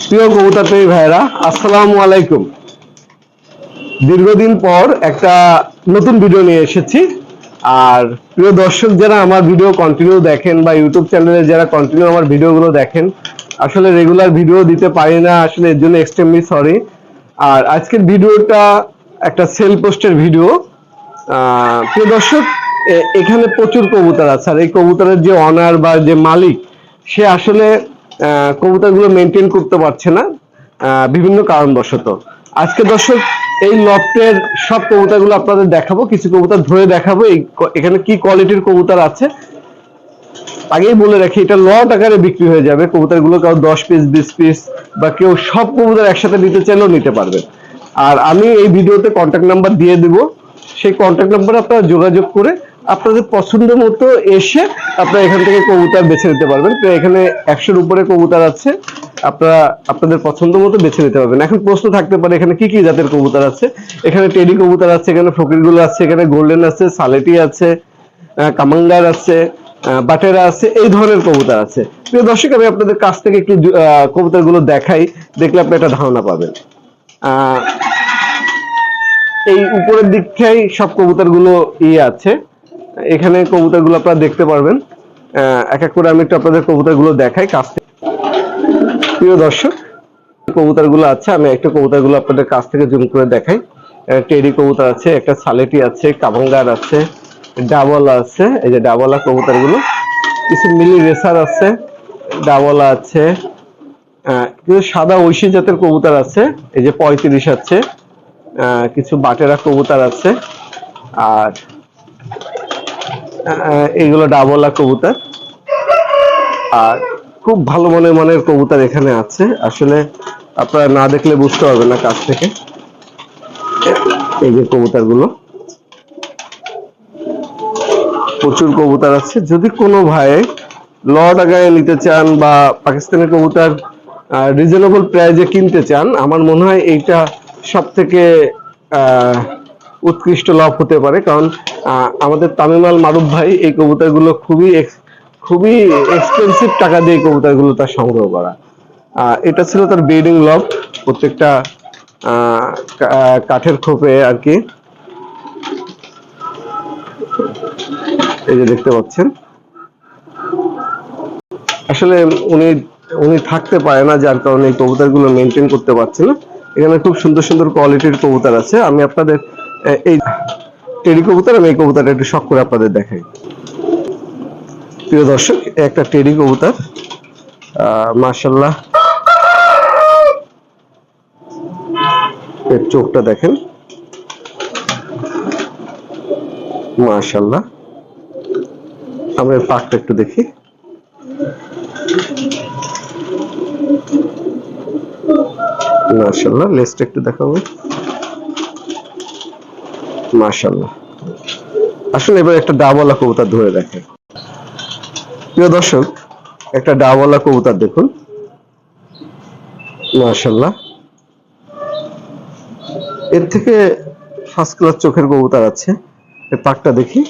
প্রিয় কবুতর প্রেমী ভাইরা আসসালামু আলাইকুম। দীর্ঘদিন পর একটা নতুন ভিডিও নিয়ে এসেছি। আর প্রিয় দর্শক যারা আমার ভিডিও কন্টিনিউ দেখেন বা ইউটিউব চ্যানেলে যারা কন্টিনিউ আমার ভিডিওগুলো দেখেন, আসলে রেগুলার ভিডিও দিতে পারি না, আসলে এর জন্য এক্সট্রিমলি সরি আর আজকের ভিডিওটা একটা সেল পোস্টের ভিডিও প্রিয় দর্শক এখানে প্রচুর কবুতর আছে। আর এই কবুতরের যে অনার বা যে মালিক, সে আসলে কবুতরগুলো মেনটেন করতে পারছে না বিভিন্ন কারণবশত। আজকে দর্শক, এই লফটের সব কবুতরগুলো আপনাদের দেখাবো, কিছু কবুতর ধরে দেখাবো, এই এখানে কি কোয়ালিটির কবুতর আছে। আগেই বলে রাখি, এটা লট আকারে বিক্রি হয়ে যাবে, কবুতরগুলো কেউ দশ পিস বিশ পিস বা কেউ সব কবুতর একসাথে নিতে চাইলেও নিতে পারবেন আর আমি এই ভিডিওতে কন্ট্যাক্ট নাম্বার দিয়ে দিব, সেই কন্ট্যাক্ট নাম্বারে আপনারা যোগাযোগ করে আপনাদের পছন্দ মতো এসে আপনারা এখান থেকে কবুতর বেছে নিতে পারবেন। তো এখানে একশোর উপরে কবুতর আছে। আপনারা আপনাদের পছন্দ মতো বেছে নিতে পারবেন। এখন প্রশ্ন থাকতে পারে, এখানে কি কি জাতের কবুতর আছে? এখানে টেডি কবুতর আছে, এখানে ফকিরগুলো আছে, এখানে গোল্ডেন আছে, সালেটি আছে কামাঙ্গার আছে বাটেরা আছে, এই ধরনের কবুতর আছে। প্রিয় দর্শক, আমি আপনাদের কাছ থেকে একটু কবুতরগুলো দেখাই, দেখলে আপনি একটা ধারণা পাবেন। এই উপরের দিকটাই সব কবুতরগুলো ইয়ে আছে। এখানে কবুতরগুলো আপনারা দেখতে পারবেন। এক এক করে আমি একটু আপনাদের কবুতরগুলো দেখাই, কাছ থেকে। প্রিয় দর্শক কবুতরগুলো আছে, আমি একটা কবুতরগুলো আপনাদের কাছ থেকে জুম করে দেখাই। টেডি কবুতর আছে, একটা সালেটি আছে, কাভাঙ্গার আছে, ডাবলা আছে, এই যে ডাবলা কবুতরগুলো কিছু মিলি রেসার আছে, ডাবলা আছে কিছু সাদা ঐশী জাতের কবুতর আছে, এই যে পঁয়ত্রিশ আছে কিছু বাটেরা কবুতর আছে, আর আহ, এইগুলো ডাবলা কবুতর। আর খুব ভালো মনে মনের কবুতর এখানে আছে। আসলে আপনারা না দেখলে বুঝতে পারবেন না কাছ থেকে। এই যে কবুতরগুলো প্রচুর কবুতর আছে। যদি কোনো ভাই ল টাকায় নিতে চান বা পাকিস্তানের কবুতর রিজনেবল প্রাইজে কিনতে চান আমার মনে হয় এইটা সব থেকে উৎকৃষ্ট লাভ হতে পারে, কারণ আমাদের তামিমাল মারুফ ভাই এই কবুতরগুলো খুবই খুবই এক্সপেন্সিভ টাকা দিয়ে কবুতরগুলো তার সংগ্রহ করা। এটা ছিল তার ব্রিডিং লফট প্রত্যেকটা কাঠের খোপে আর কি। এই যে দেখতে পাচ্ছেন। আসলে উনি উনি থাকতে পারে না, যার কারণে এই কবুতরগুলো মেনটেন করতে পারছে না। এখানে খুব সুন্দর সুন্দর কোয়ালিটির কবুতর আছে। আমি আপনাদের এই টেডি কবুতর আমি এই কবুতরটা একটু শখ করে আপনাদের দেখাই। প্রিয় দর্শক একটা টেডি কবুতর। মার্শাল্লাহ এর চোখটা দেখেন। মার্শাল্লাহ আমরা এর পাকটা একটু দেখি। মার্শাল্লাহ লেজটা একটু দেখাবো। মার্শাল্লাহ আসলে এবার একটা ডাবলা কবুতর ধরে প্রিয় দর্শক, একটা ডাবলা কবুতর দেখুন। মার্শাল্লাহ এর থেকে ফার্স্ট ক্লাস চোখের কবুতর আছে। এর পাকটা দেখি।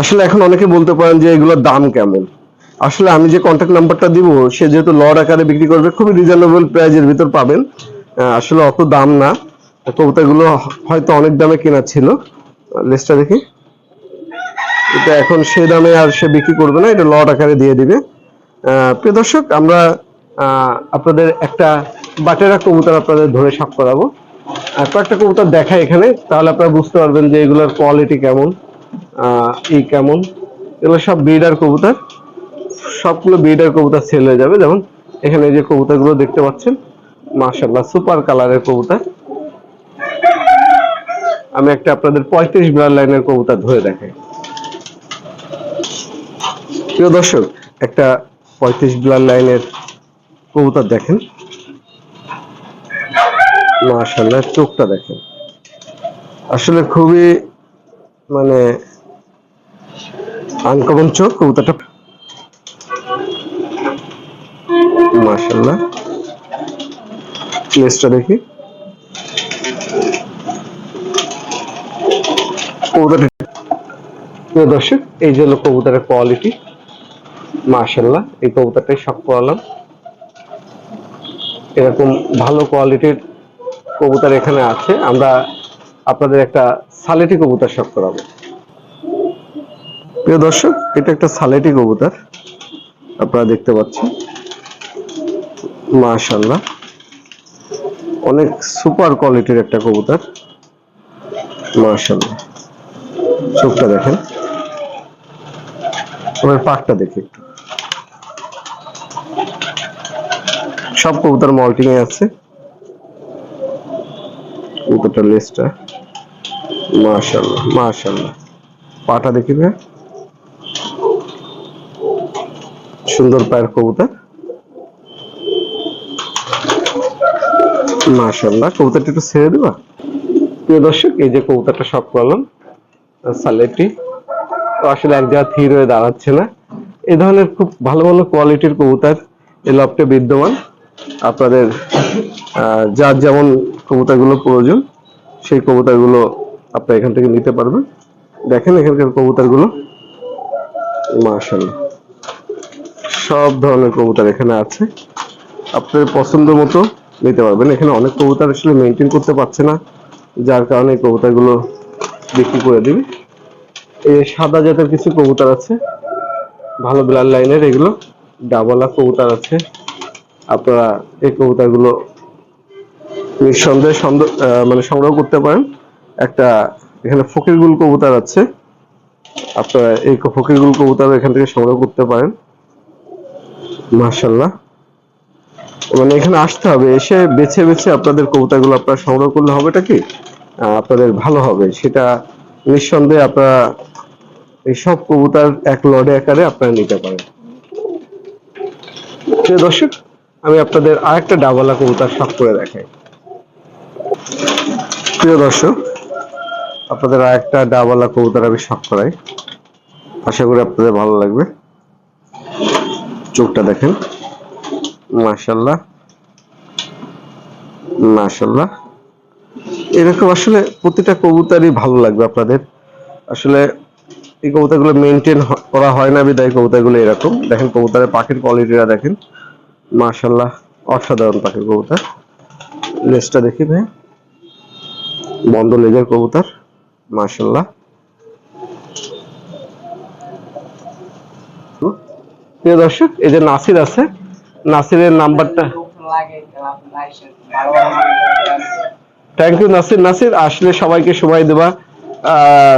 আসলে এখন অনেকে বলতে পারেন যে এগুলোর দাম কেমন। আসলে আমি যে কন্ট্যাক্ট নাম্বারটা দিব, সে যেহেতু লড আকারে বিক্রি করবে, খুবই রিজনেবল প্রাইজের ভিতর পাবেন। আসলে অত দাম না। কবুতরগুলো হয়তো অনেক দামে কেনা ছিল। লিস্টটা দেখি। এটা এখন সে দামে আর সে বিক্রি করবে না, এটা লট আকারে দিয়ে দিবে। প্রিয় দর্শক, আমরা আপনাদের একটা বাটেরা কবুতর আপনাদের ধরে সাপ করাবো। আর কয়েকটা কবুতর দেখাই এখানে, তাহলে আপনারা বুঝতে পারবেন যে এগুলোর কোয়ালিটি কেমন এই কেমন। এগুলো সব ব্রিডার কবুতর। সবগুলো ব্রিডার কবুতর সেল হয়ে যাবে। যেমন এখানে যে কবুতরগুলো দেখতে পাচ্ছেন মাশাল্লাহ সুপার কালারের কবুতর। আমি একটা আপনাদের পঁয়ত্রিশ ব্লাড লাইনের কবুতর ধরে দেখাই। প্রিয় দর্শক, একটা পঁয়ত্রিশ ব্লাড লাইনের কবুতর দেখেন। মাশাল্লাহ চোখটা দেখেন। আসলে খুবই মানে আনকমন চোখ কবুতরটা। মাশাল্লাহ প্লেসটা দেখি। কবুতরটা প্রিয় দর্শক, এই যে হলো কবুতরের কোয়ালিটি মাশাল্লাহ এই কবুতরটাই শখ করালাম এরকম ভালো কোয়ালিটির কবুতর এখানে আছে। আমরা আপনাদের একটা সালেটি কবুতর শখ করাবো প্রিয় দর্শক, এটা একটা সালেটি কবুতর। আপনারা দেখতে পাচ্ছেন। মাশাল্লাহ অনেক সুপার কোয়ালিটির একটা কবুতর। মাশাল্লাহ চোখটা দেখেন। ওর পাকটা দেখি একটু। সব কবুতর মল্টিং আছে। কবুতরটার লেজটা। মাশাল্লাহ মাশাল্লাহ পাটা দেখি সুন্দর পায়ের কবুতর। মাশাল্লাহ কবুতরটা একটু ছেড়ে দিবা। প্রিয় দর্শক, এই যে কবুতরটা সব করলাম। সালেটি। তো আসলে এক জায়গা থির হয়ে দাঁড়াচ্ছে না। এই ধরনের খুব ভালো ভালো কোয়ালিটির কবুতর এই লফটে বিদ্যমান। আপনাদের যার যেমন কবুতরগুলো প্রয়োজন, সেই কবুতরগুলো আপনি এখান থেকে নিতে পারবেন। দেখেন এখানকার কবুতরগুলো। মাশাল্লাহ সব ধরনের কবুতর এখানে আছে। আপনার পছন্দ মতো নিতে পারবেন। এখানে অনেক কবুতর আসলে মেনটেন করতে পারছে না, যার কারণে কবুতরগুলো বিক্রি করে দিবে। এই সাদা জাতের কিছু কবুতর আছে, ভালো ব্লাড লাইনের এগুলো ডাবলা কবুতর আছে। আপনারা এই কবুতরগুলো নিঃসন্দেহে সন্দেহ মানে সংগ্রহ করতে পারেন। একটা এখানে ফকিরগুল কবুতর আছে। আপনারা এই ফকিরগুল কবুতর এখান থেকে সংগ্রহ করতে পারেন। মাশাল্লাহ মানে এখানে আসতে হবে, এসে বেছে বেছে আপনাদের কবুতরগুলো আপনারা সংগ্রহ করলে হবেটা কি? আপনাদের ভালো হবে। সেটা নিঃসন্দেহে আপনারা এই সব কবুতর এক লড়ে আকারে আপনারা নিতে পারেন। প্রিয় দর্শক, আমি আপনাদের আরেকটা ডাবলা কবুতর শখ করে দেখাই। প্রিয় দর্শক, আপনাদের আরেকটা ডাবলা কবুতর আমি শখ করাই। আশা করি আপনাদের ভালো লাগবে। চোখটা দেখেন। মাশাল্লাহ মাশাল্লাহ এরকম আসলে প্রতিটা কবুতরই ভালো লাগবে আপনাদের। আসলে এই কবুতরগুলো মেনটেন করা হয় না, বিদায় কবুতরগুলো এরকম। দেখেন কবুতরের পাখির কোয়ালিটিটা দেখেন। মাশাল্লাহ অসাধারণ পাখির কবুতর। লেজটা দেখি ভাই। বন্ধ লেজের কবুতর মাশাল্লাহ প্রিয় দর্শক, এই যে নাসির আছে, নাসিরের নাম্বারটা থ্যাংক ইউ নাসির নাসির আসলে সবাইকে সময় দেবা।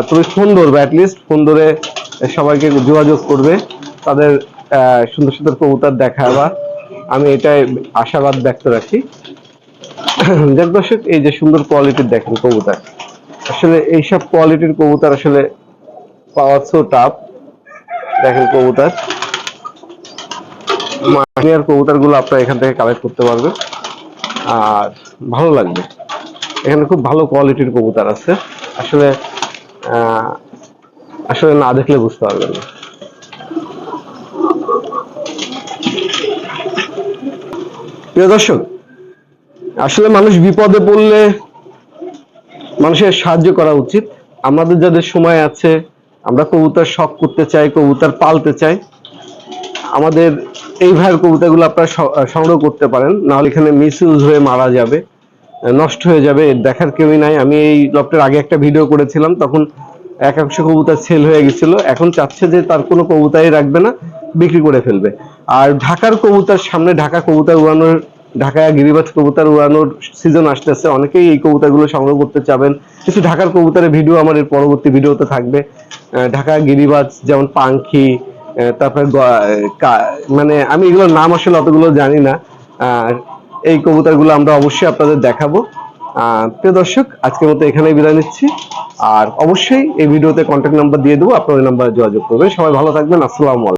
তুমি ফোন ধরবে অ্যাটলিস্ট ফোন ধরে সবাইকে যোগাযোগ করবে। তাদের সুন্দর সুন্দর কবুতর দেখাবা। আমি এটাই আশাবাদ ব্যক্ত রাখি। দেখ দর্শক, এই যে সুন্দর কোয়ালিটির দেখেন কবুতার। আসলে এইসব কোয়ালিটির কবুতার আসলে পাওয়া সো টাফ দেখেন কবুতার। মানিয়ার কবুতরগুলো আপনারা এখান থেকে কালেক্ট করতে পারবেন। আর ভালো লাগবে। এখানে খুব ভালো কোয়ালিটির কবুতর আছে। আসলে আসলে না দেখলে বুঝতে পারবেন না। প্রিয় দর্শক, আসলে মানুষ বিপদে পড়লে মানুষের সাহায্য করা উচিত। আমাদের যাদের সময় আছে, আমরা কবুতর শখ করতে চাই, কবুতর পালতে চাই। আমাদের এই ভাইয়ের কবুতরগুলো আপনারা সংগ্রহ করতে পারেন। নাহলে এখানে মিস হয়ে মারা যাবে। নষ্ট হয়ে যাবে দেখার কেউই নাই। আমি এই লফটের আগে একটা ভিডিও করেছিলাম তখন একাংশ কবুতর সেল হয়ে গেছিল। এখন চাচ্ছে যে তার কোনো কবুতরই রাখবে না বিক্রি করে ফেলবে। আর ঢাকার কবুতর সামনে ঢাকা কবুতর উড়ানোর ঢাকা গিরিবাজ কবুতর উড়ানোর সিজন আসতেছে। অনেকেই এই কবুতরগুলো সংগ্রহ করতে চাবেন। কিছু ঢাকার কবুতরের ভিডিও আমার এর পরবর্তী ভিডিওতে থাকবে। ঢাকা গিরিবাজ যেমন আহ, তারপরে মানে আমি এগুলোর নাম আসলে অতগুলো জানি না। এই কবুতরগুলো আমরা অবশ্যই আপনাদের দেখাবো। প্রিয় দর্শক, আজকের মতো এখানেই বিদায় নিচ্ছি। আর অবশ্যই এই ভিডিওতে কন্ট্যাক্ট নাম্বার দিয়ে দেবো, আপনার নাম্বারে যোগাযোগ করবেন। সবাই ভালো থাকবেন, আসসালামু আলাইকুম।